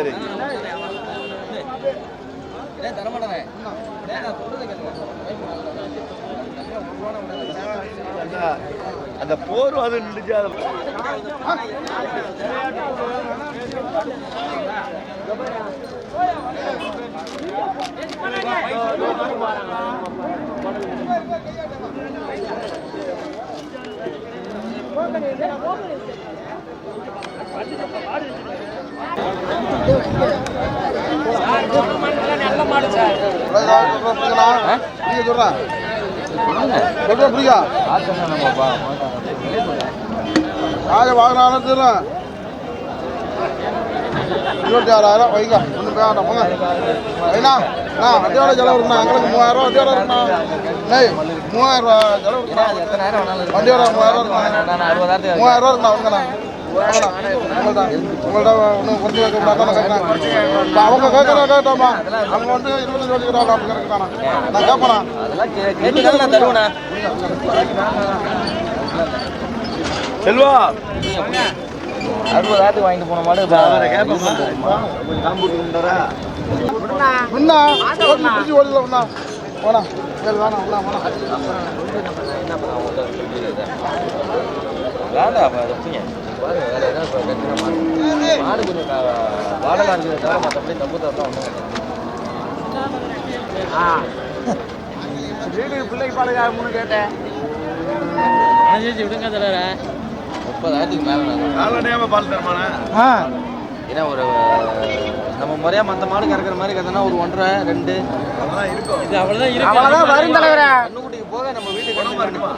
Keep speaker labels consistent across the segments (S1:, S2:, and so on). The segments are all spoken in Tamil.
S1: சரி. அந்த- போர் அது நின்றுச்சு அது
S2: ஆக வாங்கினாலும் தீரும் இருபத்தி ஆறாயிரம் வைங்க ஒன்றும் வேண்டாம் போங்க வைண்ணா அண்ணா வண்டியோட செலவு இருக்குண்ணா. எங்களுக்கு மூவாயிரம் ரூபா வண்டியோட இருக்குண்ணா நெய் மூவாயிரம் ரூபா செலவு இருக்குண்ணா. வண்டியோட மூவாயிரம் ரூபா இருக்குண்ணா மூவாயிரம் ரூபா இருக்குண்ணா வாங்கண்ணா. உங்கள்ட்ட ஒன்றும் குறைச்சி வைக்க கூடாது கேட்குறேன் அவங்க கேட்குறா கேட்டாமா அவங்க வந்து இருபத்தஞ்சு வச்சு கிராம் அப்படி கேட்குறாண்ணா நான் கேட்பேண்ணா
S1: செல்வா
S3: அறுபதாயிரத்துக்கு வாங்கிட்டு போன மாடு
S2: ஒண்ணா போனா சரி வேணாம் வேணாம்
S3: வேண்டாம். பாருங்க, இப்ப மாடு. மாடு கொஞ்சம் க- வாடகை அஞ்சு தவிர மற்றபடி தப்பு தப்பு ஒன்றும்
S2: பிள்ளைக்கு மூணு கேட்டேன்.
S3: முப்பதாயிரத்துக்கு மேலே
S1: கால்நடையாம பால் தரமானே
S2: ஆ.
S3: ஏன்னா ஒரு நம்ம முறையாக மற்ற மாடு கறக்கிற மாதிரி கறந்தனா ஒரு ஒன்றரை ரெண்டு.
S1: இருக்கும்.
S2: அவ்வளோதான் வரும் தலைவரே.
S3: போக நம்ம வீட்டுக்கு குணமா இருக்குமா?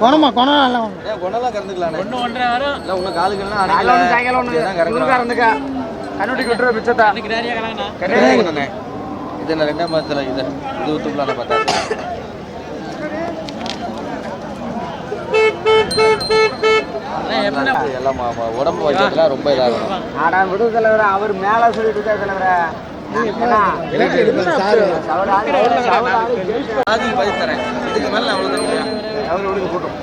S2: குணமா குணம் நல்லா
S3: ஏன் குணம்லாம் கறந்துக்கலாம் ஒன்று ஒன்றரை வரும் இல்லை இன்னும் காலுக்கெல்லாம் அடைக்கல.
S2: கறந்துக்கா. கண்ணுட்டி விட்டுற பிச்சத்தா
S3: கிடையாது இது என்ன ரெண்டாம் மாதத்தில் இது? இது ஊற்றுக்கலான பார்த்தா எல்லாம் உடம்பு வைக்கிறதுலாம் ரொம்ப இதாக இருக்கும்
S2: ஆடா விடு தலைவரே அவர் மேல சொல்லிட்டு இருக்காரு தலைவரே.
S3: ஆதி பதிவு தரேன் இதுக்கு மேலே அவ்வளோதான்
S2: அவர் விடுங்க போட்டோம்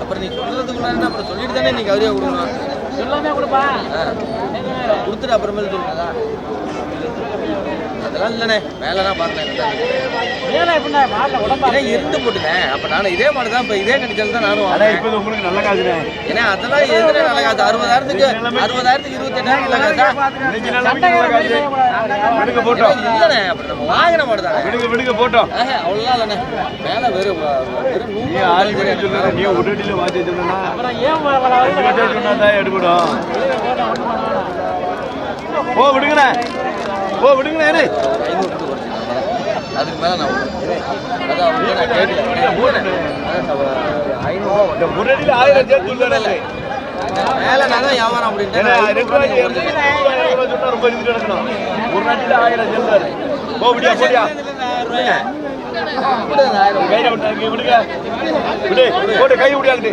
S3: அப்புறம் நீ சொல்றதுக்கு முன்னாடி அப்புறம் சொல்லிட்டு தானே நீங்க அவரே கொடுக்கணும்
S4: சொல்லாமே கொடுப்பா
S3: கொடுத்துட்டு அப்புறமேல சொல்லுங்க அதெல்லாம் இல்லைண்ணே மேலே தான் பார்த்தேன் இருந்து போட்டுனேன் அப்போ நானும் இதே மாடு தான் இப்போ இதே கடிச்சல் தான் நானும் வாங்கினேன்
S1: உங்களுக்கு நல்ல காசுனே
S3: ஏன்னா அதெல்லாம் எதுனா நல்ல காசு. அறுபதாயிரத்துக்கு அறுபதாயிரத்துக்கு இருபத்தெட்டாயிரம் நல்ல காசா?
S1: போட்டோம்.
S3: இல்லைண்ணே அப்புறம் நம்ம வாங்கின மாடு தானே.
S1: விடுங்க விடுங்க போட்டோம்.
S3: ஆஹா, அவ்வளோலாம் இல்லைண்ணே. மேலே வெறும் வெறும்
S1: நீ ஆறு மணி சொல்லுற நீ அடியில் வாசி சொன்னா
S4: அப்புறம் ஏன்
S1: எடுக்கணும். ஓ விடுங்கண்ணே. ஓ
S3: குறைச்சிருக்காங்க. அதுக்கு மேலே நான்
S1: அடியில் ஆயிரம் சேர்த்து உள்ளே
S3: மேலே நான் தான் வியாபாரம் அப்படின்ட்டு
S1: ரொம்ப இருந்து கிடக்கணும் ஒரு அடியில் ஆயிரம் சேர்த்தாரு ஓ விடியா போடியா. கை விடியாங்கிட்டு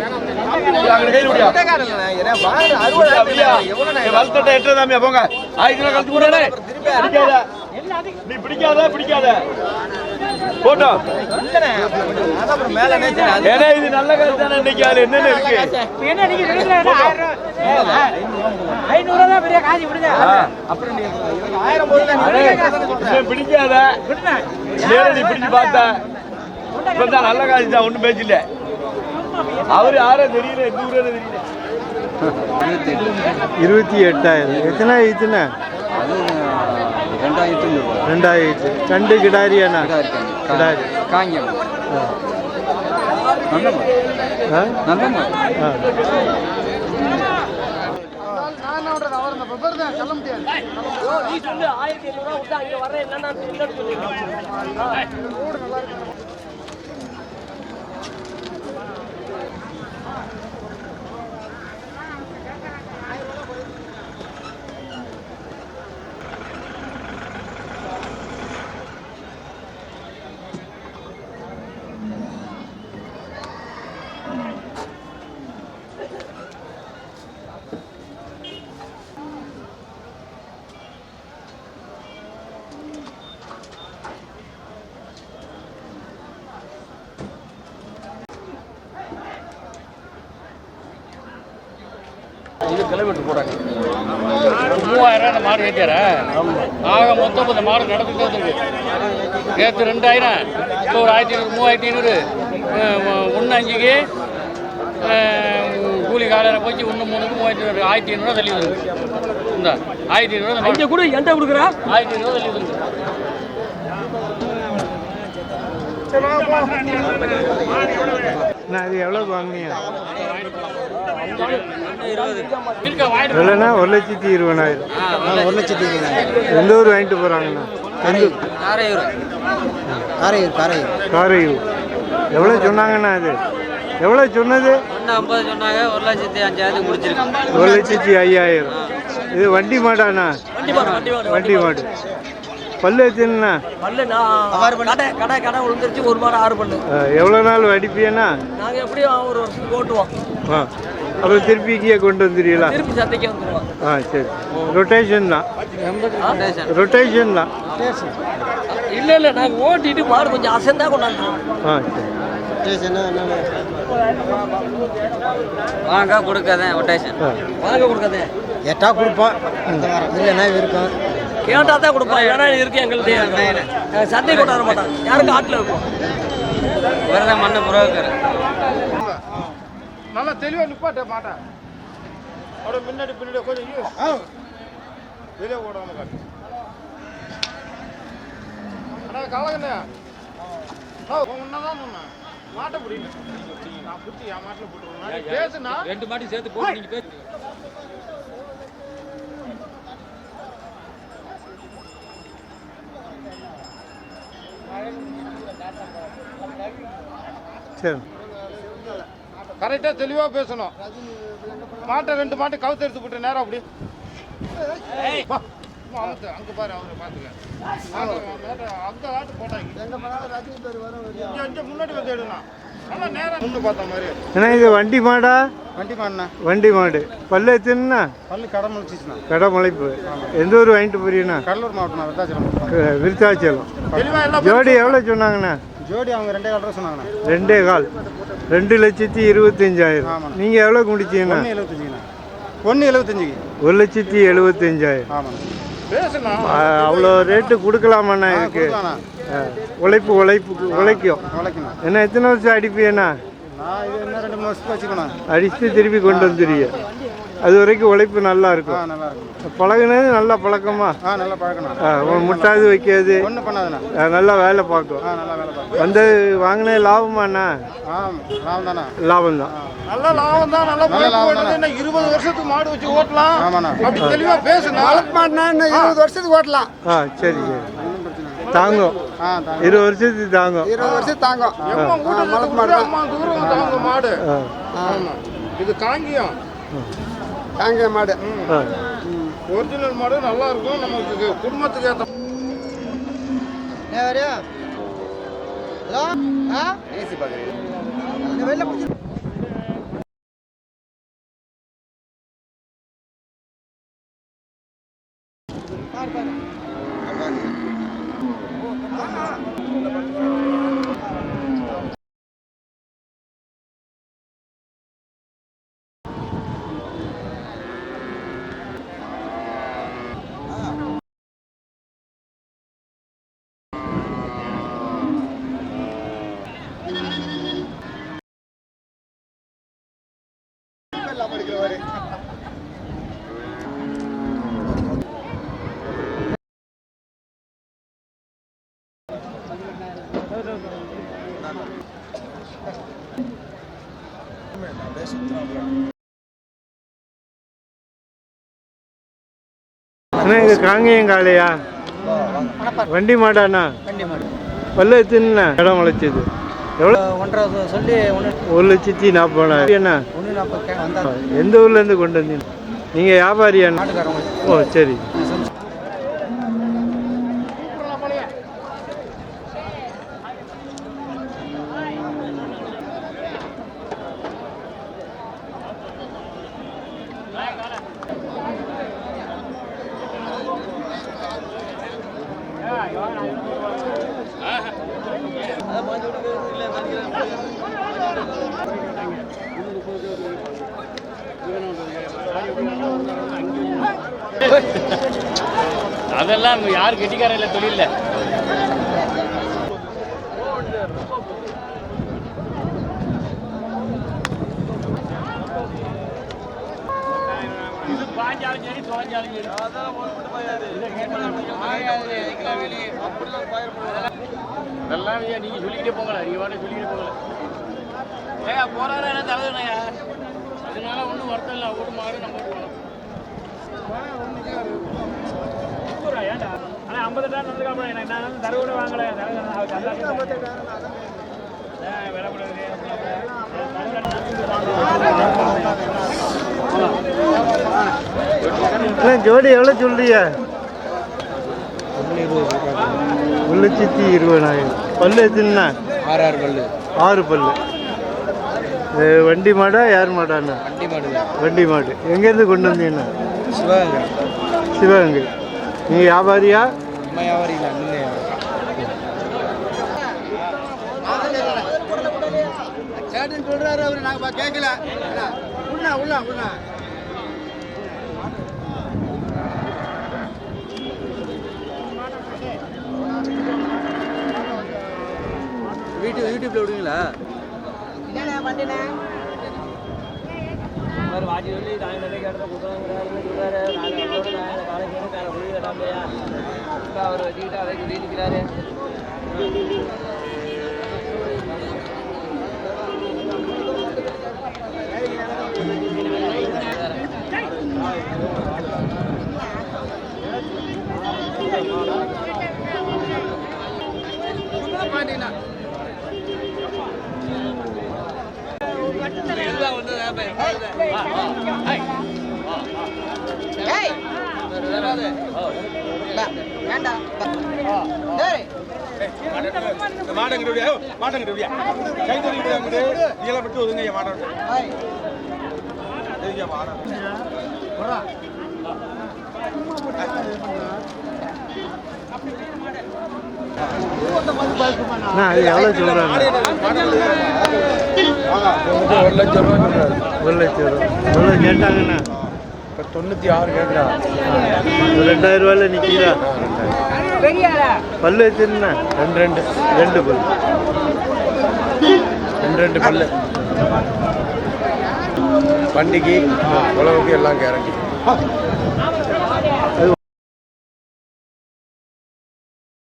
S1: போங்க. ஆயிரத்தி கலந்து போடானே பிடிக்காத நீ பிடிக்காத பிடிக்காத. போட்டோம் ஏன்னா இது நல்ல காசு தானே இன்னைக்கு அது என்னென்ன இருக்கு? பிடிக்காத. நேரா பிடிச்சு நல்ல காசு தான் ஒண்ணும் பேச்சு அவரு தெரியல எந்த தெரியல.
S5: இருபத்தி எட்டாயிரம். எத்தனை இத்தனை ரெண்டாயிரத்து கண்டு கிடாரியாண்ணா கிடாரி
S3: காங்கியம்
S5: ஆ?
S3: நல்ல
S5: ஆ.
S4: நீ சொல்லு ஆயிரத்தி ஐநூறு ரூபா விட்டா அங்க வர்றேன் என்னன்னா இல்லைன்னு சொல்லு
S3: போறாங்க.
S6: மூவாயிரம் அந்த மாடு ஏற்றியாரா ஆக மொத்தம் இந்த மாடு நடந்துட்டு வந்துருக்கு. நேற்று ரெண்டாயிரம். இப்போ ஒரு ஆயிரத்தி ஐநூறு மூவாயிரத்தி ஐநூறு. ஒன்று அஞ்சுக்கு கூலி காலையில் போச்சு ஒன்று மூணுக்கு மூவாயிரத்தி ஐநூறு. ஆயிரத்தி ஐநூறுவா தள்ளி வருது இந்த ஆயிரத்தி ஐநூறுவா இங்கே கூட என்கிட்ட கொடுக்குறா? ஆயிரத்தி ஐநூறுவா தள்ளி வருது
S5: நான் அது எவ்வளோக்கு வாங்கினீங்க? எவ்வளோண்ணா ஒரு லட்சத்தி இருபதாயிரம்.
S3: ஒரு லட்சத்தி
S5: எந்த ஊர் வாங்கிட்டு போகிறாங்கண்ணா எந்த
S3: காரையூர். காரையூர் காரையூர்.
S5: காரையூர். எவ்வளோ சொன்னாங்கண்ணா அது எவ்வளோ சொன்னது?
S3: ஐம்பது சொன்னாங்க ஒரு லட்சத்தி அஞ்சாயிரத்துக்கு முடிச்சிருக்கோம்
S5: ஒரு லட்சத்தி ஐயாயிரம். இது வண்டி மாடாண்ணா? வண்டி மாடு. பல்லு எத்தனைண்ணா
S4: பல்லு நான் கடை கடை கடை விழுந்துருச்சு ஒரு மாதம் ஆறு பல்லு.
S5: எவ்வளோ நாள் வடிப்பியண்ணா
S4: நாங்கள் எப்படியும் ஒரு வருஷத்துக்கு ஓட்டுவோம்.
S5: ஆ அப்புறம் திருப்பி கீழே கொண்டு வந்துடுறீங்களா
S4: திருப்பி சந்தைக்கு வந்துடுவோம்
S5: ஆ சரி. ரொட்டேஷன் தான். ரொட்டேஷன் தான்.
S4: இல்லை இல்லை நாங்கள் ஓட்டிட்டு மாடு கொஞ்சம் அசந்தா கொண்டாந்துருவோம்.
S5: ஆ சரி.
S3: வாங்க கொடுக்காதேன் ஒட்டேஷன்
S5: ஆ.
S4: வாங்க கொடுக்காதே.
S3: எட்டா கொடுப்போம். இல்லைன்னா இருக்கும்
S4: கேட்டா தான் கொடுப்போம் ஏன்னா இருக்கு எங்கள்கிட்ட. சந்தை கொண்டாட மாட்டோம் யாருக்கும் ஆட்டில் இருக்கும்?
S3: விரதம் மண்ணு புரோக்கர்
S7: நல்லா தெளிவாக நிப்பாட்ட மாட்டேன் அப்படியே முன்னாடி பின்னாடி கொஞ்சம். வெளியே ஓடாம காட்டு. அண்ணா கலகண்ணே உன்னதான் சொன்னேன். மாட்ட முடியல நான் புத்தி என் மாட்டில் போட்டுருவேன் பேசுனா
S6: ரெண்டு மாட்டி சேர்த்து போட்டு நீங்கள் பேசி
S5: சரி.
S7: கரெக்டாக தெளிவாக பேசணும். மாட்டை ரெண்டு மாட்டை கவுத்து எடுத்து போட்டு நேரம் அப்படி. அங்க பாரு அவரை பாத்துக்க. அந்த ஆட்டு போட்டாங்க. இங்க இங்க முன்னாடி வந்து எடுக்கலாம் நல்லா நேரம் முன்னு பார்த்த மாதிரி.
S5: ஏன்னா இது வண்டி மாடா?
S7: வண்டி மாடினா
S5: வண்டி மாடு. பல்லு எத்தனைண்ணா?
S7: பல்லு கடை முடிச்சிச்சுண்ணா
S5: கடை முளைப்பு எந்த ஊர் வாங்கிட்டு போறீங்கண்ணா?
S7: கடலூர் மாவட்டம் விருத்தாச்சலம்.
S5: விருத்தாச்சலம். ஜோடி எவ்வளோ சொன்னாங்கண்ணா?
S7: ஜோடி அவங்க ரெண்டே கால் ரூபா சொன்னாங்கண்ணா.
S5: ரெண்டே கால். ரெண்டு லட்சத்தி இருபத்தஞ்சாயிரம். நீங்கள் எவ்வளோ முடிச்சீங்கண்ணா
S7: ஒன்று எழுபத்தஞ்சுங்கண்ணா. ஒன்று எழுபத்தஞ்சுக்கு.
S5: ஒரு லட்சத்தி எழுபத்தஞ்சாயிரம். அவ்வளோ ரேட்டு கொடுக்கலாமாண்ணா ஆ, உழைப்பு உழைப்பு உழைக்கும். என்ன எத்தனை வருஷம்
S7: வச்சுக்கணும்
S5: அடிச்சுட்டு திருப்பி கொண்டு வந்துடுங்க அது வரைக்கும் உழைப்பு நல்லா இருக்கும்.
S7: நல்லா இருக்கும்.
S5: பழகுனது நல்லா பழக்கமா?
S7: ஆ நல்லா பழக்கணும்
S5: முட்டாது வைக்காது.
S7: ஒன்றும் பண்ணாதுண்ணா.
S5: நல்லா வேலை பார்க்கும். வந்து வாங்கின லாபமாண்ணா
S7: லாபம் தானே நல்ல லாபம் தான் நல்ல இருபது வருஷத்துக்கு மாடு வச்சு ஓட்டலாம்? ஆமாண்ணா. அப்படி தெளிவா பேசணும் இருபது வருஷத்துக்கு ஓட்டலாம்.
S5: ஆ சரி சரி. தாங்கும்.
S7: ஆ
S5: இருபது வருஷத்துக்கு தாங்கும்.
S7: இருபது வருஷம் தாங்கும். மாடு. இது காங்கியம். காங்கியம் மாடு.
S5: ஆ.
S7: ஒரிஜினல் மாடு நல்லா இருக்கும். நமக்கு குடும்பத்துக்கு ஏற்ற
S5: அண்ணா இது காங்கேயங்காலையா வண்டி மாடாண்ணா? பல்லு பல்ல இடம் உழைச்சது எவ்வளோ?
S4: ஒன்றரை சொல்லி
S5: ஒரு லட்சத்தி நாற்பதாயிரம். என்ன எந்த ஊர்லேருந்து கொண்டு வந்தீங்க? நீங்கள் வியாபாரியா ஓ சரி.
S6: அதெல்லாம் யார் கெட்டிக்காரன் இல்லை இதெல்லாம் ஐயா நீங்க சொல்லிக்கிட்டே போங்களா நீங்க வாட சொல்லிக்கிட்டே போங்களா ஏயா போறாரா என்ன தலைவனையா அதனால ஒன்றும் வருத்தம் இல்லை. ஒரு மாடு நம்ம ஆனால் ஐம்பது டன் வந்துருக்காம எனக்கு நான் தருவோட வாங்கலை விலை
S5: இல்லை ஜோடி எவ்வளோ சொல்றியா ஒரு லட்சத்தி இருபதாயிரம். பல்லு எத்தனைண்ணா?
S8: ஆறு ஆறு பல்லு.
S5: ஆறு பல்லு. வண்டி மாடா யார் மாடாண்ணா
S8: வண்டி மாடு
S5: வண்டி மாடு. எங்கேருந்து கொண்டு வந்தீங்கண்ணா?
S8: சிவகங்கை.
S5: சிவகங்கை. நீ வியாபாரியா?
S8: வியாபாரி
S1: சொல்றாரு அவரு. நாங்க கேட்கல உள்ள உள்ள உள்ள
S8: வீட்டு யூடியூப்ல விடுவீங்களா?
S4: வாஜி சொல்லி நாங்கள் நிறைய இடத்துல கொடுக்குறாங்கிறாரு சொல்றாரு? நாங்கள் அவரோட நாங்கள் காலேஜ் காலை முடிவு கட்டாமையா அவர் வச்சுக்கிட்டு அதை சொல்லி நிற்கிறாரு
S1: மாட்டங்கிட்டு மாட்டங்கிட்டு கை தொழில் இதெல்லாம் விட்டு ஒதுங்க மாட்டம்
S5: அண்ணா அது எவ்வளோ சொல்கிறாங்க
S8: ஒரு லட்சம் ரூபா
S5: ஒரு லட்சம் ரூபா எவ்வளோ கேட்டாங்கண்ணா.
S8: தொண்ணூற்றி ஆறு கேட்குறா
S5: ஒரு ரெண்டாயிரம் ரூபாயில் நிற்கிறா பல்லு எத்தனைண்ணா
S8: ரெண்டு ரெண்டு.
S5: ரெண்டு பல்லு.
S8: ரெண்டு ரெண்டு பல்லு. வண்டிக்கு உழவுக்கு எல்லாம் கேரண்டி